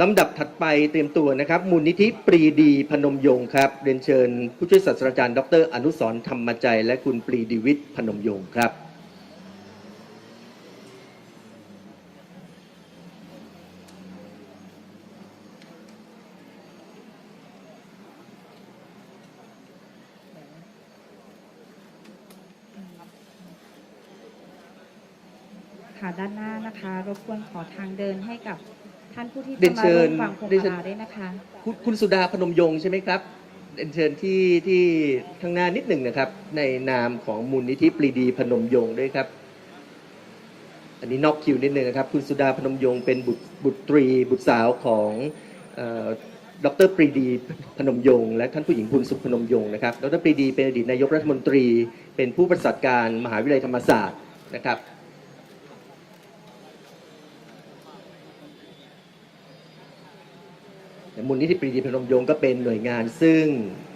ลำดับถัดไปเตรียมตัวนะครับ มูลนิธิปรีดีพนมยงค์ครับเรียนเชิญ ผู้ช่วยศาสตราจารย์ดร อนุสรณ์ธรรมใจ และคุณปรีดีวิทย์พนมยงค์ครับ ค่ะด้านหน้านะคะ รบกวนขอทางเดินให้กับ ท่านผู้ที่เรีจะยนมาเชิร่วญมฟังพวงเรียนเชิญ มาลาด้วยนะคะ คุณคุณสุดาพนมยงค์ใช่ไหมครับเรียนเชิญที่ที่ข้างหน้านิดหนึ่งนะครับ ในนามของมูลนิธิปรีดีพนมยงค์ด้วยครับ อันนี้นอกคิวนิดนึงนะครับ คุณสุดาพนมยงค์เป็นบุตรบุตรีบุตรสาวของเอ่อดรปรีดีพนมยงค์และท่านผู้หญิงบุญสุขพนมยงค์นะครับดรปรีดีเป็นอดีตนายกรัฐมนตรี เป็นผู้ประสานการมหาวิทยาลัยธรรมศาสตร์นะครับ มูลนิธิปรีดีพนมยงค์ก็เป็นหน่วยงานซึ่ง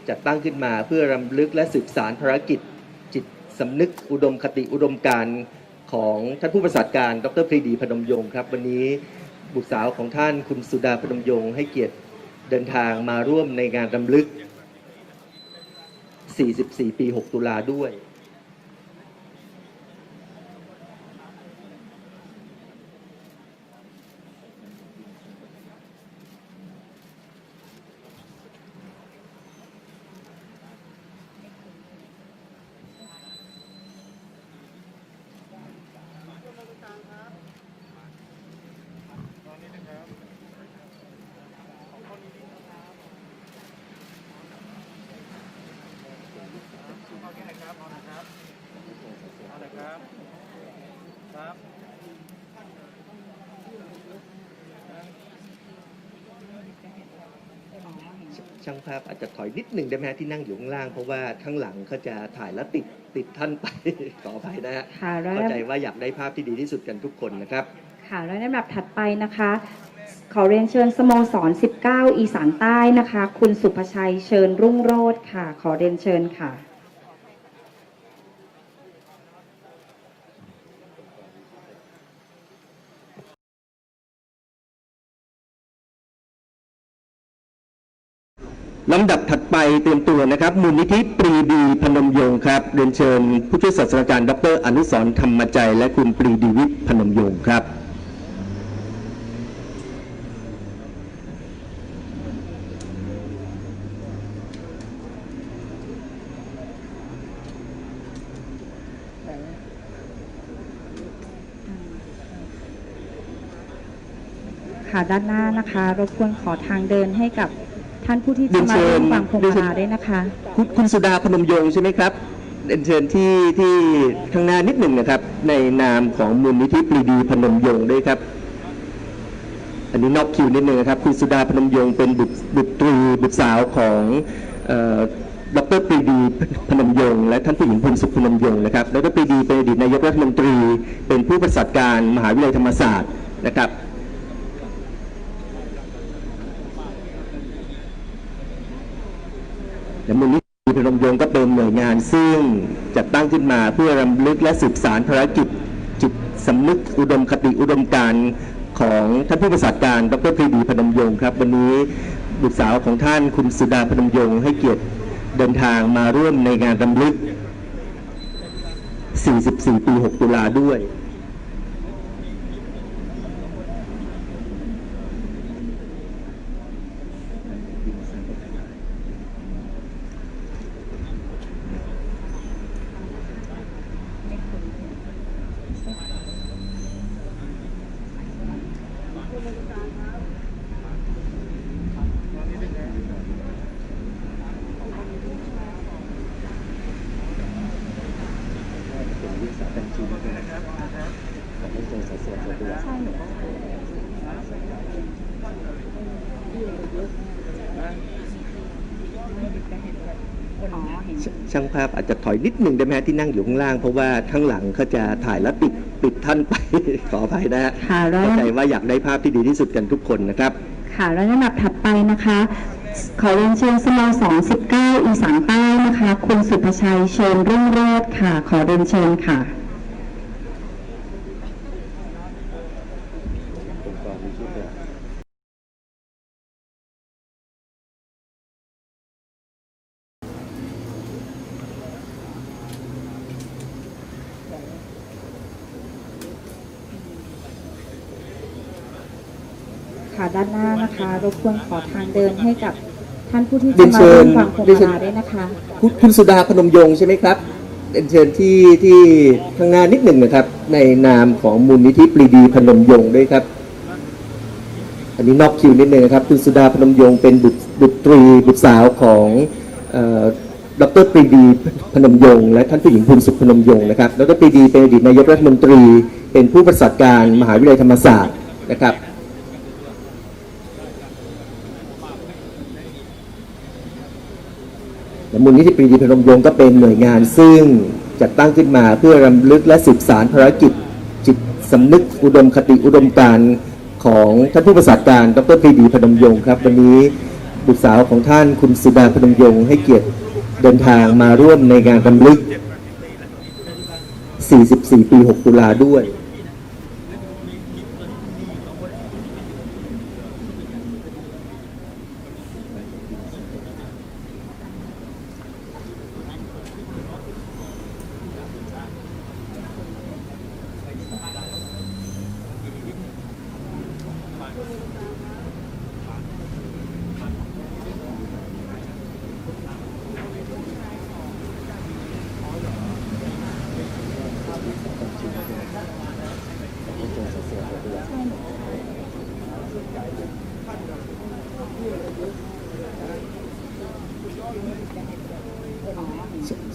จัดตั้งขึ้นมาเพื่อรำลึกและสืบสารภารกิจ จิตสำนึกอุดมคติอุดมการณ์ของท่านผู้ประสาทการดรปรีดีพนมยงค์ครับ วันนี้บุตรสาวของท่านคุณสุดาพนมยงค์ให้เกียรติเดินทางมาร่วมในงานรำลึก 44 ปี 6 ตุลาด้วย ช่างภาพอาจจะถอยนิดหนึ่งได้ไหมฮะที่นั่งอยู่ข้างล่าง เพราะว่าข้างหลังเขาจะถ่ายแล้วติดติดท่านไป ขออภัยนะฮะค่ะแล้วเข้าใจว่าอยากได้ภาพที่ดีที่สุดกันทุกคนนะครับ ค่ะแล้วในลำดับถัดไปนะคะ ขอเรียนเชิญสโมสร 19 อีสานใต้นะคะ คุณสุภชัยเชิญรุ่งโรจน์ค่ะ ขอเรียนเชิญค่ะ ลำดับถัดไปเตรียมตัวนะครับ มูลนิธิปรีดีพนมยงค์ครับเรียนเชิญ ผู้ช่วยศาสตราจารย์ดร อนุสรณ์ธรรมใจและคุณปรีดีวิทย์พนมยงค์ครับค่ะด้านหน้านะคะ รบกวนขอทางเดินให้กับ ท่านผู้ที่เรีจะยนมาเชิร่วญมฟังพวงเรียนมาเชิญลาด้วยนะคะคุณคุณสุดาพนมยงค์ใช่ไหมครับเรียนเชิญที่ที่ข้างหน้านิดหนึ่งนะครับ ในนามของมูลนิธิปรีดีพนมยงค์ด้วยครับ อันนี้นอกคิวนิดหนึ่งนะครับ คุณสุดาพนมยงค์เป็นบุตรบุตรีบุตรสาวของเอ่อดรปรีดีพนมยงค์และท่านผู้หญิงบุญสุขพนมยงค์นะครับดรปรีดีเป็นอดีตนายกรัฐมนตรี เป็นผู้ประสานการมหาวิทยาลัยธรรมศาสตร์นะครับ และมูลนิธิพนมยงก็เป็นหน่วยงานซึ่งจัดตั้งขึ้นมาเพื่อรำลึกและสืบสารภารกิจจิตสำนึกอุดมคติอุดมการของท่านผู้ประสาทการดรปรีดีพนมยงครับ วันนี้บุตรสาวของท่านคุณสุดาพนมยงให้เกียรติเดินทางมาร่วมในงานรำลึก 44 ปี 6 ตุลาด้วย ชช่างภาพอาจจะถอยนิดหนึ่งได้ไหมฮะที่นั่งอยู่ข้างล่าง เพราะว่าข้างหลังเขาจะถ่ายแล้วติดติดท่านไป ขออภัยนะฮะค่ะแล้วเข้าใจว่าอยากได้ภาพที่ดีที่สุดกันทุกคนนะครับ ค่ะแล้วลำดับถัดไปนะคะ ขอเรียนเชิญสโมสร19 อีสานใต้นะคะ คุณสุภชัยเชิญรุ่งโรจน์ค่ะ ขอเรียนเชิญค่ะ ค่ะด้านหน้านะคะรบกวนขอทางเดินให้กับท่านผู้ที่เรีจะยนมาเชิร่วญมฟังโคมเรียนเชิญลาด้วยนะคะคุณคุณสุดาพนมยงค์ใช่ไหมครับเรียนเชิญที่ที่ข้างหน้านิดหนึ่งนะครับ ในนามของมูลนิธิปรีดีพนมยงค์ด้วยครับ อันนี้นอกคิวนิดนึงนะครับ คุณสุดาพนมยงค์เป็นบุตรบุตรีบุตรสาวของเอ่อดรปรีดีพนมยงค์และท่านผู้หญิงภูมิสุขพนมยงค์นะครับดรปรีดีเป็นอดีตนายกรัฐมนตรี เป็นผู้ประสานการมหาวิทยาลัยธรรมศาสตร์นะครับ และ มูลนิธิปรีดีพนมยงค์ก็เป็นหน่วยงานซึ่งจัดตั้งขึ้นมาเพื่อรำลึกและสืบสารภารกิจ จิตสำนึกอุดมคติอุดมการณ์ของท่านผู้ประสานการดรปรีดีพนมยงค์ครับวันนี้บุตรสาวของท่านคุณสุดาพนมยงค์ให้เกียรติเดินทางมาร่วมในงานรำลึก 44 ปี 6 ตุลาด้วย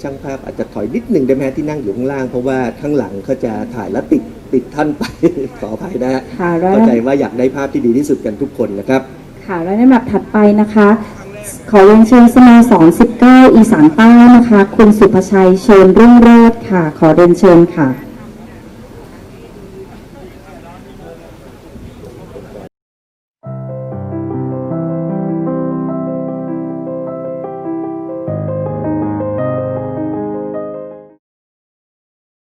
ช่างภาพอาจจะถอยนิดหนึ่งได้ไหมที่นั่งอยู่ข้างล่าง เพราะว่าข้างหลังเขาจะถ่ายแล้วติด ติดท่านไป ขออภัยนะฮะค่ะแล้ว เข้าใจว่าอยากได้ภาพที่ดีที่สุดกันทุกคนนะครับ ค่ะและในลำดับถัดไปนะคะ ขอเรียนเชิญสโมสร19 อีสานใต้นะคะ คุณสุภชัยเชิญรุ่งโรจน์ค่ะ ขอเรียนเชิญค่ะ